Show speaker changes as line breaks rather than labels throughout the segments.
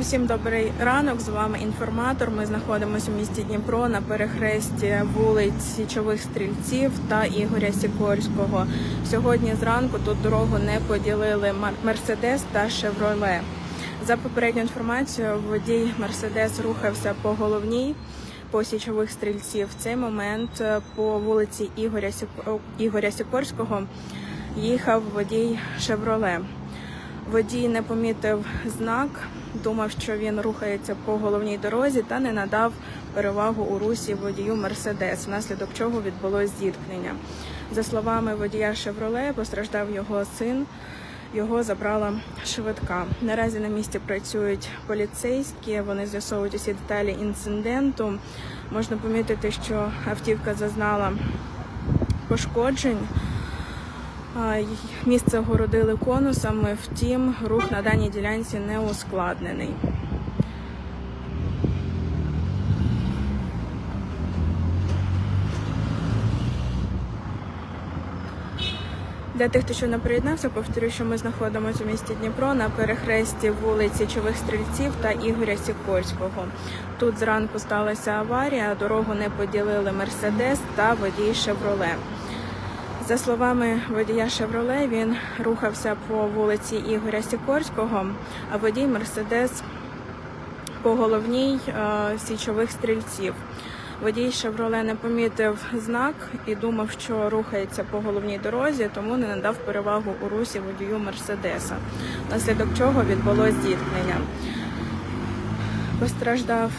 Усім добрий ранок. З вами інформатор. Ми знаходимося у місті Дніпро на перехресті вулиць Січових стрільців та Ігоря Сікорського. Сьогодні зранку тут дорогу не поділили Мерседес та Шевроле. За попередньою інформацією, водій Мерседес рухався по головній по січових стрільців. В цей момент е, по вулиці Ігоря Сікорського їхав водій Шевроле. Водій не помітив знак, думав, що він рухається по головній дорозі та не надав перевагу у русі водію Мерседес, внаслідок чого відбулось зіткнення. За словами водія Шевроле, постраждав його син. Його забрала швидка. Наразі на місці працюють поліцейські. Вони з'ясовують усі деталі інциденту. Можна помітити, що автівка зазнала пошкоджень. Місце огородили конусами, втім, рух на даній ділянці не ускладнений. Для тих, хто ще не приєднався, повторю, що ми знаходимося у місті Дніпро на перехресті вулиці Чових Стрільців та Ігоря Сікорського. Тут зранку сталася аварія, дорогу не поділили Мерседес та водій Шевроле. За словами водія Шевроле, він рухався по вулиці Ігоря Сікорського, а водій Мерседес по головній е, січових стрільців. Водій Шевроле не помітив знак і думав, що рухається по головній дорозі, тому не надав перевагу у русі водію Мерседеса, наслідок чого відбулось зіткнення. Постраждав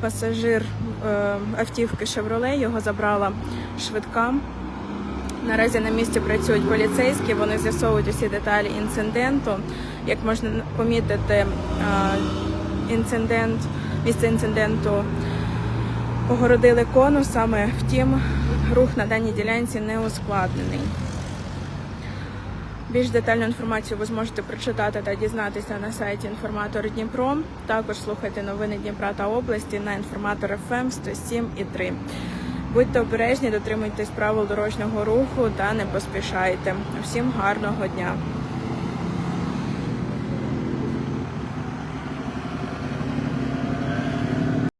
пасажир е, автівки Шевроле, його забрала швидка. Наразі на місці працюють поліцейські, вони з'ясовують усі деталі інциденту. Як можна помітити, інцидент, місце інциденту огородили конусами, втім, рух на даній ділянці не ускладнений. Більш детальну інформацію ви зможете прочитати та дізнатися на сайті Інформатор Дніпро. Також слухайте новини Дніпра та області на інформатор ФМ 107 і 3. Будьте обережні, дотримуйтесь правил дорожнього руху та не поспішайте. Всім гарного дня!